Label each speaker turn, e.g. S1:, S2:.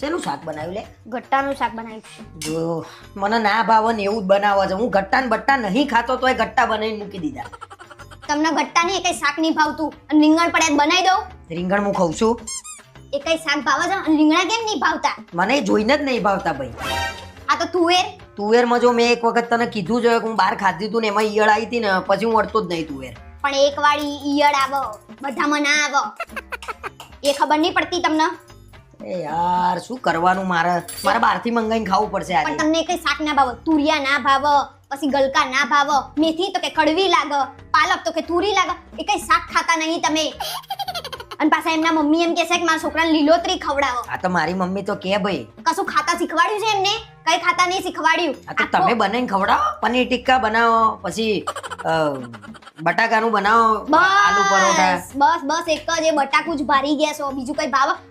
S1: શેનું શાક બનાવ્યું લે?
S2: ગટ્ટાનું શાક બનાવ્યું
S1: જો મને ના ભાવે ને એવું જ બનાવવા છે. હું ગટ્ટા ને બટ્ટા નહીં ખાતો તોય ગટ્ટા બનાવીને મૂકી દીધા.
S2: તમને ગટ્ટા નહીં કઈ શાક નહીં ભાવતું? અને રીંગણ પડે બનાવી દઉં?
S1: રીંગણ હું ખાઉં છું.
S2: એ કઈ શાક ભાવે છે? અને રીંગણા કેમ નહીં ભાવતા?
S1: મને જોઈને જ નહીં ભાવતા ભાઈ.
S2: આ તો તુવેર.
S1: તુવેરમાં જો મેં એક વખત તને કીધું છે કે હું બહાર ખાધી હતું ને એમાં ઈયળ આવી હતી ને પછી હું અડતો જ નહીં તુવેર.
S2: પણ એક વાળી ઈયળ આવો. બધામાં ના આવો. એ ખબર નહીં પડતી તમને?
S1: એ યાર શું કરવાનું મારે? મારે બહારથી મંગાઈને ખાવું પડશે
S2: પણ તમને કઈ શાક ના ભાવે? તુરિયા ના ભાવે? પછી ગલકા ના ભાવે? મેથી તો કે કડવી લાગે. પાલક તો કે તુરી લાગે. એ કઈ શાક ખાતા નહીં તમે. અને પાછા એમના મમ્મી એમ કહેશે કે મારા છોકરાને લીલોતરી ખવડાવો.
S1: આ તો મારી મમ્મી તો કે ભાઈ.
S2: કશું ખાતા શીખવાડ્યું છે એમને? કઈ ખાતા નહીં શીખવાડ્યું?
S1: આ તો તમે બનાવીને ખવડાવો પનીર ટિક્કા બનાવો પછી બટાકાનું બનાવો આલુ પરોઠા.
S2: બસ બસ બસ એક જ. એ બટાકું જ ભારી ગયા છો. બીજું કઈ ભાવ?